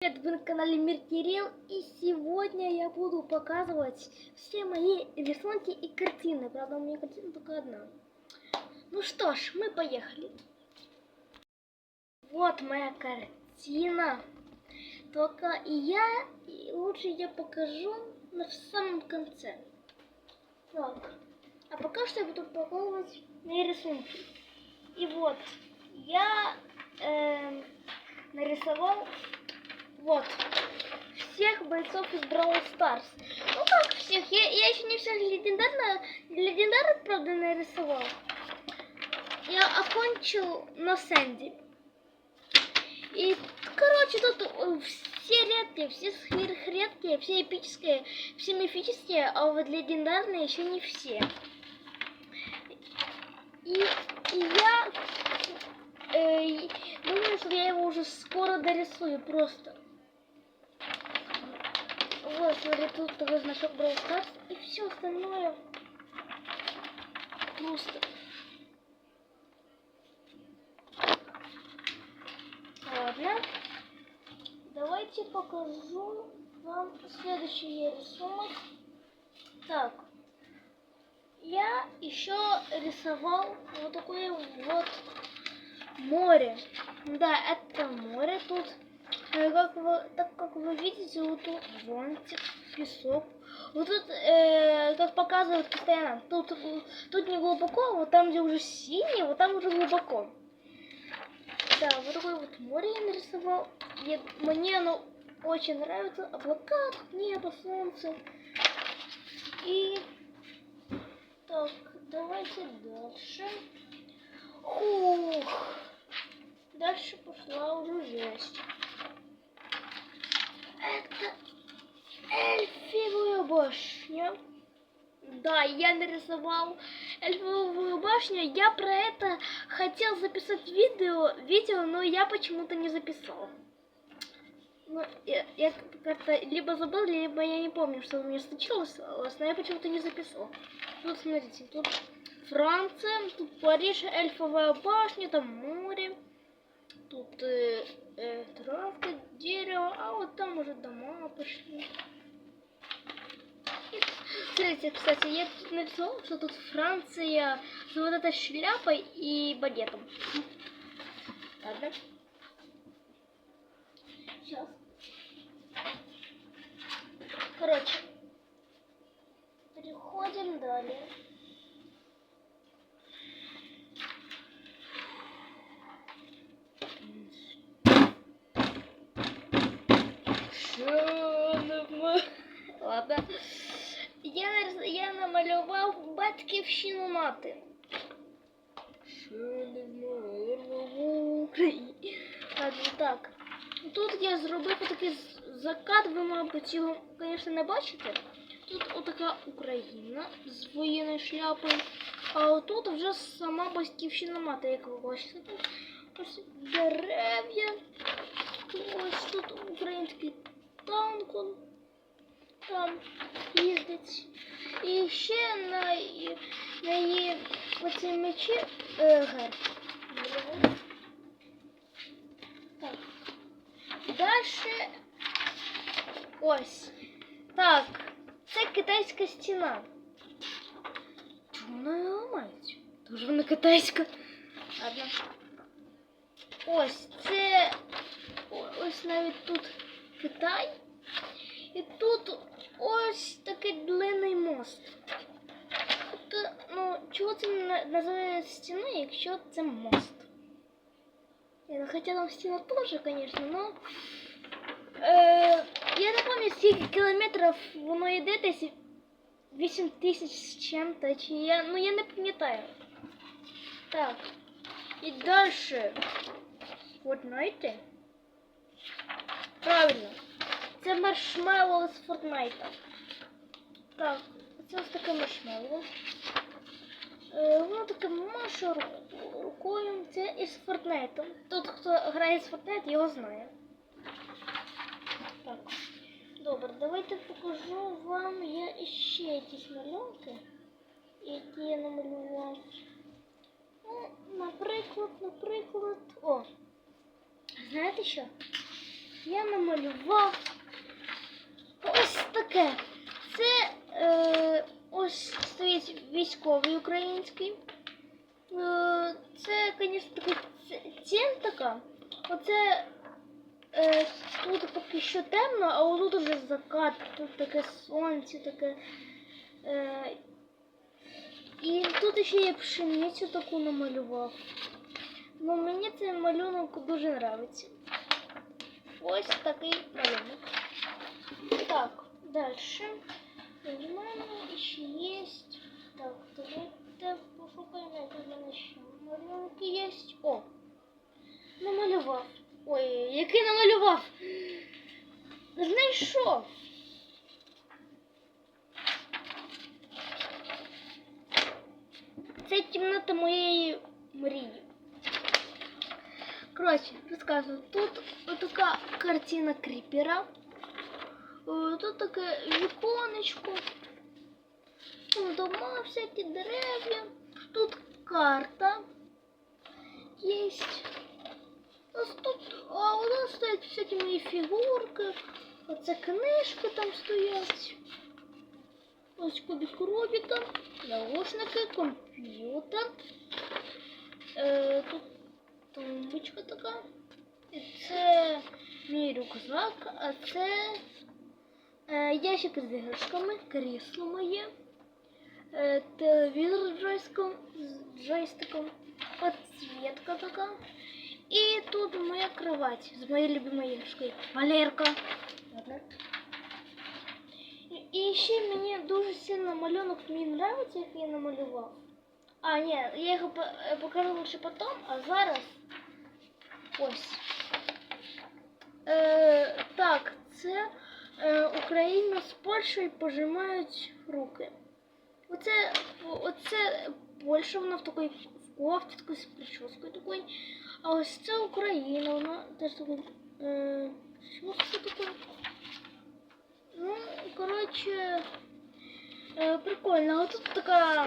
Привет, вы на канале Мир Кирилл, и сегодня я буду показывать все мои рисунки и картины. Правда, у меня картина только одна. Ну что ж, мы поехали. Вот моя картина. Только я, и лучше я покажу на самом конце. Так. А пока что я буду показывать мои рисунки. И вот, я эм, нарисовал вот всех бойцов из Brawl Stars. Ну как всех? Я, я еще не всех легендарно, легендарных, правда, нарисовал. Я окончил на Сэнди. И, короче, тут э, все редкие, все сверхредкие, все эпические, все мифические, а вот легендарные еще не все. И, и я э, думаю, что я его уже скоро дорисую просто. Тут такой значок Brawl Stars, и все остальное просто. Ладно. Давайте покажу вам следующий рисунок. Так. Я еще рисовал вот такое вот море. Да, это море тут. Э, Как вы, так как вы видите, вот тут зонтик, песок. Вот тут, э, как показывают постоянно, тут, тут не глубоко, вот там, где уже синий, вот там уже глубоко. Да, вот такое вот море я нарисовал. И мне оно очень нравится. Облака, небо, солнце. И так, давайте дальше. Ух. Дальше пошла уже жесть. Это эльфивую башню. Да, я нарисовал эльфовую башню. Я про это хотел записать видео, видео, но я почему-то не записал. Ну, я, я как-то либо забыл, либо я не помню, что у меня случилось, но я почему-то не записал. Тут, смотрите, тут Франция, тут Париж, эльфовая башня, там море, тут э, э, травка, дерево, а вот там уже дома пошли. Смотрите, кстати, я тут нарисовал, что тут Франция с вот этой шляпой и багетом. Ладно. Сейчас. Короче, переходим далее. Я, намалював батьківщину мати. Що. Ладно, так. Тут я зробив такий закат, ви, мабуть, його, звісно, не бачите. Тут отака Україна з воєнною шляпою. А отут вже сама батьківщина мати, як ви бачите. Тут ось дерев'я. Ось тут український танк. Там їздить. І ще на, її- на її оці мечі е. Дальше ось. Так, це китайська стіна. Чому вона не ламається? Тож вона китайська. Ладно. Ось це ось навіть тут Китай. І тут ось такий длинний мост. Тобто, ну, чого це на- називається стіною, якщо це мост? Я хотя там стена тоже, конечно, но... Е, я не пам'ятаю, скільки кілометрів воно йде, десь 8 тисяч з чим-то, чи я... Ну, я не пам'ятаю. Так. І дальше. Fortnite? Правильно. Це маршмеллоу з Фортнайта. Так, Це ось таке маршмеллоу. Е, Воно таке маше рукою. Це із Фортнайту. Тот, хто грає з Фортнайт, його знає. Так. Добре, давайте покажу вам я ще якісь малюнки, які я намалював. Ну, наприклад, наприклад. О! Знаєте що? я намалював ось таке. Це е, ось стоїть військовий український. Е, це, звісно, такий ц- цін така. Оце е, тут поки що темно, а отут уже закат, тут таке сонце, таке. Е, і тут ще є пшеницю таку намалював. Ну, мені цей малюнок дуже подобається. Ось такий малюнок. Так, дальше. У мене ще є. Так, давайте пошукаємо, як у мене ще малюнки є. О! Намалював. Ой, який намалював? Знайшов. Це кімната моєї мрії. Коротше, розказую. Тут така картина кріпера. Тут таке віконечко. Дома, всякі дерев'я. Тут карта тут, а у нас стоять всякі мої фігурки. Оце книжки там стоять. Ось кубик Рубіка, наушники, комп'ютер. Е, тут тумбочка така. І це мій рюкзак, а це ящик з іграшками, крісло моє, е, телевізор з джойстиком, з джойстиком, підсвітка така. І тут моя кровать з моєю любимою іграшкою. Валерка. Ладно. І ще мені дуже сильно малюнок мені подобається, як я намалював. А, ні, я його е, покажу лише потім, а зараз ось. Е, так, це е, Україна з Польщею пожимають руки. Оце, оце Польща, вона в такій кофті, такої з прическою такої. А ось це Україна, вона теж такой. Е, що це таке? Ну, коротше, е, прикольно. А тут така.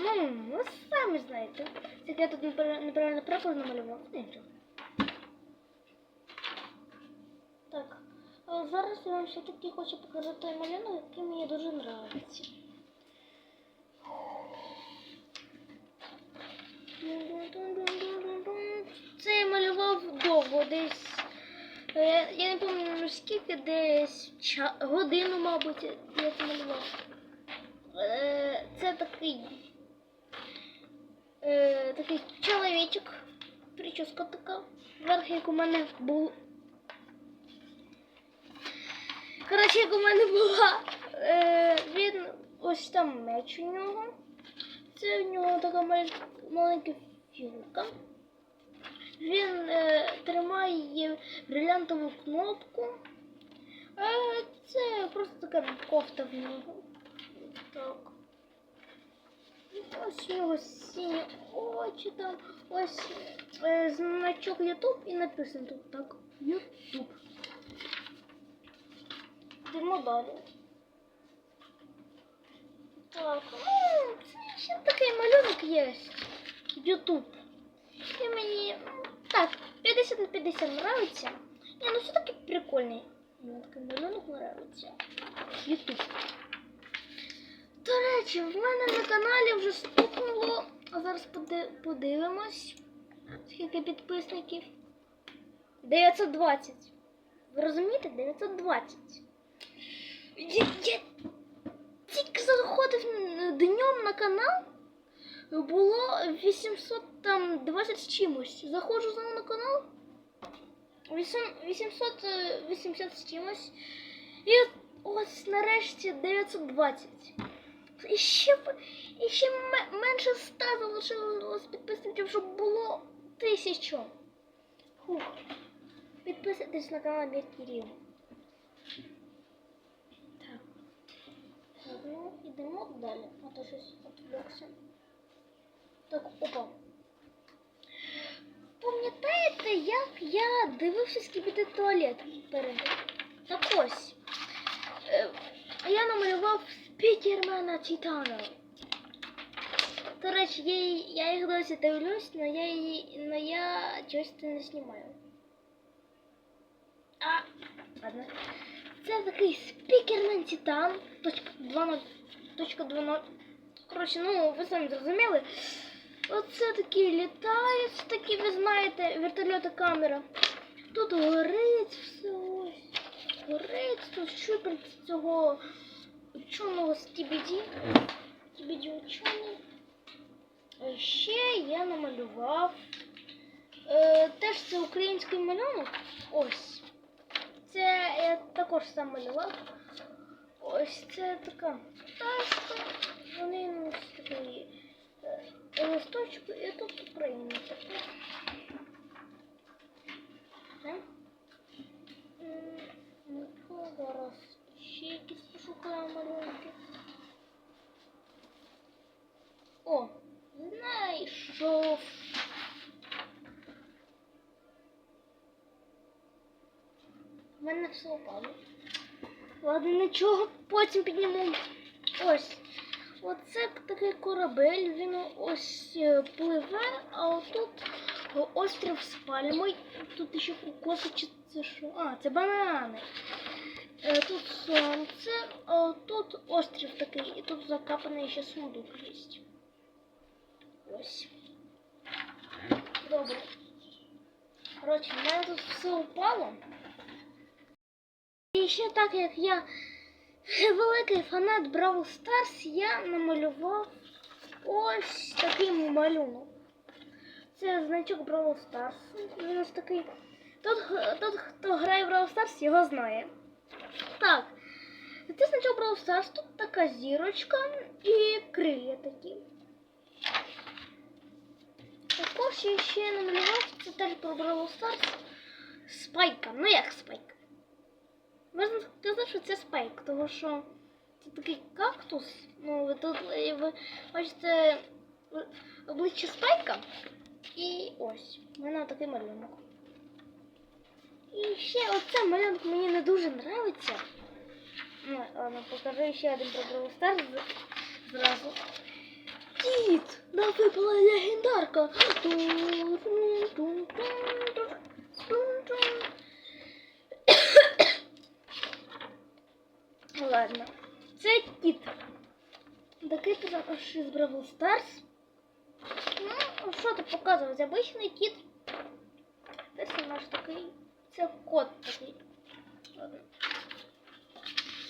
Ну, ви самі знаєте. Тільки я тут непра- неправильно прапор намалював. Нічого. Так. А зараз я вам все-таки хочу показати малюнок, який мені дуже подобається. Це я малював довго, десь. е, Я не пам'ятаю скільки, десь ча- годину, мабуть, я це малював. Е, Це такий. е, Такий чоловічок. Прическа така. Верх, як у мене був. Коротше, як у мене була. Е, Він ось там меч у нього. Це у нього така маленька фігурка. Він е, тримає брилянтову кнопку. Е, це просто така кофта в нього. Так. Ось у нього сині очі там. Ось е, значок YouTube і написано тут так. YouTube. Йдемо далі. Так, ну, це ще такий малюнок є. YouTube. І мені так, 50 на 50 нравится. Не, ну все-таки прикольний. Мені такий малюнок нравится. YouTube. До речі, в мене на каналі вже стукнуло. А зараз подивимось. Скільки підписників? 920. Ви розумієте? 920. Я, тільки заходив днем на канал. Було 800 там 20 з чимось. Заходжу знову на канал. 880 з чимось. І ось нарешті 920. І ще, і ще ме- менше 100 залишилось підписників, щоб було 1000. Фух. Підписуйтесь на канал Мір Кирил. Так. Ладно, йдемо далі. А то щось відвлекся. Так, опа. Пам'ятаєте, як я дивився скібіти туалет перед? Так ось. Е, я намалював спікермена Титана. До речі, я їх досі дивлюсь, але я її, но я чогось не знімаю. А Ладно. Це такий спікермен Титан. Точка 2.0. Точка 2.0. Коротше, ну, ви самі зрозуміли. Оце такі літають, такі, ви знаєте, вертольоти камера. Тут горить все ось. Горить тут щупальці цього ученого Стібіді. Стібіді учений. Е, Ще я намалював. Е, теж це український малюнок. Ось. Це я також сам малював. Ось це така пташка. Вони ну, ось такі е, листочки, і тут Україна У мене все упало. Ладно, нічого, потім підніму. Ось. Оце такий корабель, він ось е, пливе, а отут острів з пальмою. Тут ще кокоси чи це що? А, це банани. Е, Тут сонце, а тут острів такий, і тут закапаний ще сундук є. Ось. Добре. Коротше, в мене тут все упало. І ще так як я великий фанат Бравл Старс, я намалював ось такий малюнок. Це значок Бравл Старс. Він ось такий. Тот, тот, хто грає в Бравл Старс, його знає. Так. Це значок Бравл Старс, тут така зірочка і крилля такі. Також я ще намалював, це теж про Бравл Старс. Спайка. Ну як спайка? Можна сказати, що це спайк, тому що це такий кактус. Ну, ви тут ви бачите обличчя спайка. І ось, у мене такий малюнок. І ще оце малюнок мені не дуже подобається. Ну, ладно, покажу ще один про Stars зразу. Дід! Нам випала легендарка. Тун-тун-тун-тун-тун-тун. Ладно. Це кіт. Такий також із Бравл Старс. Ну, що тут показувати? Обичний кіт. Нас такий. Це кот такий. Ладно.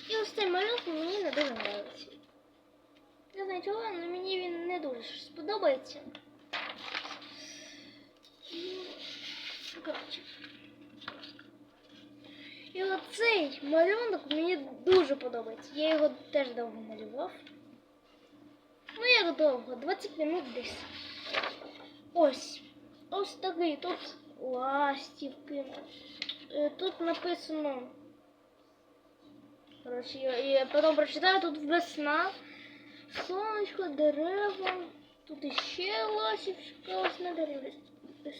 І ось цей малюнок мені не дуже подобається. Не знаю чого, але мені він не дуже сподобається. Ну, Коротше. І оцей малюнок мені дуже подобається. Я його теж довго малював. Ну як довго? 20 минут десь. Ось. Ось такий. Тут ластівки. Е, Тут написано. Коротше, я, я потім прочитаю, тут весна, сонечко, дерева. Тут іще ластівка ось на дереві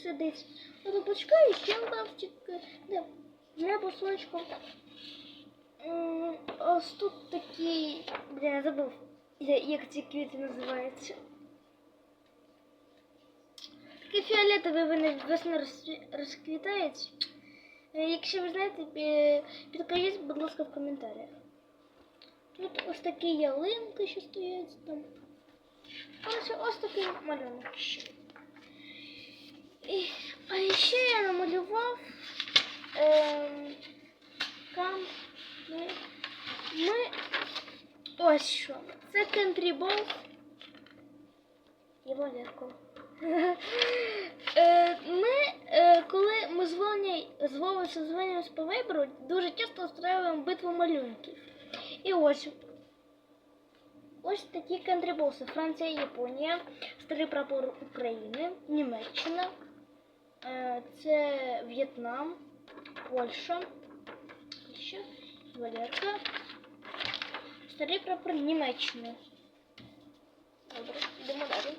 сидить. А тут почекаю, ще ластівки. Де? Небо, сонечко. М, Ось тут такий. Блін, я забув, я- як ці квіти називаються. Такі фіолетові вони весно розцві- розквітають. Е, Якщо ви знаєте, пі- підкажіть, будь ласка, в коментарях. Тут ось такі ялинки, що стоять там. Коротше, ось такий малюнок ще. І, а ще я намалював Там ми, ми ось що. Це кентрібол і Валерко. Е, Ми, коли ми з Вовою созвонюємося по вибору, дуже часто устраиваємо битву малюнків. І ось ось такі кантрібоси. Франція, Японія, старий прапор України, Німеччина, е, це В'єтнам, Польща, ще Валерка, старий прапор Німеччини. Добре, йдемо далі.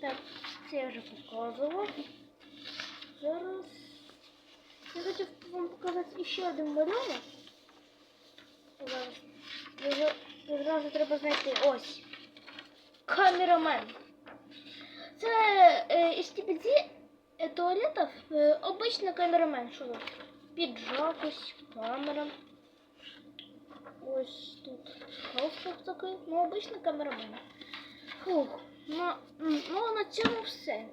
Так, це я вже показував. Зараз я хотів вам показати ще один малюнок. Зараз. Його одразу треба знайти. Ось. Камерамен. Це е, із TPD е, туалетів е, камерамен. Що тут? піджак, камера. Ось тут галстук такий, ну обична камера в мене. Фух, ну, ну на цьому все.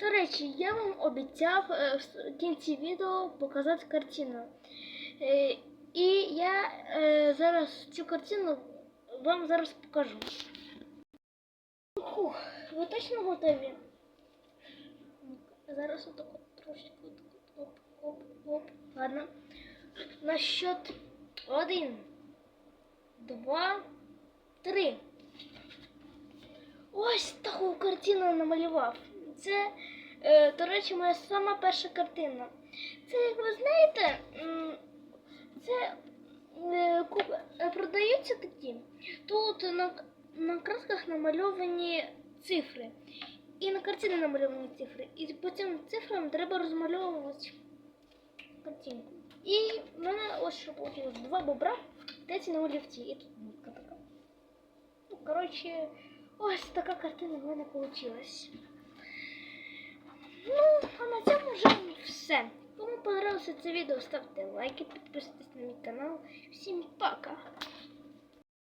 До речі, я вам обіцяв е, в кінці відео показати картину. І я зараз цю картину вам зараз покажу. Фух, ви точно готові? Зараз отак от трошки от, оп, оп, оп. Ладно. На счет один, два, три. Ось таку картину намалював. Це, е, до речі, моя сама перша картина. Це, як ви знаєте, це е, е, продаються такі. Тут на, на красках намальовані цифри. І на картині намальовані цифри. І по цим цифрам треба розмальовувати картинку. І в мене ось що вийшло. Два бобра, десь на олівці. І тут нитка така. Ну, коротше, ось така картина в мене вийшла. Ну, а на цьому вже все. Кому понравилося це відео, ставте лайки, підписуйтесь на мій канал. Всім пока!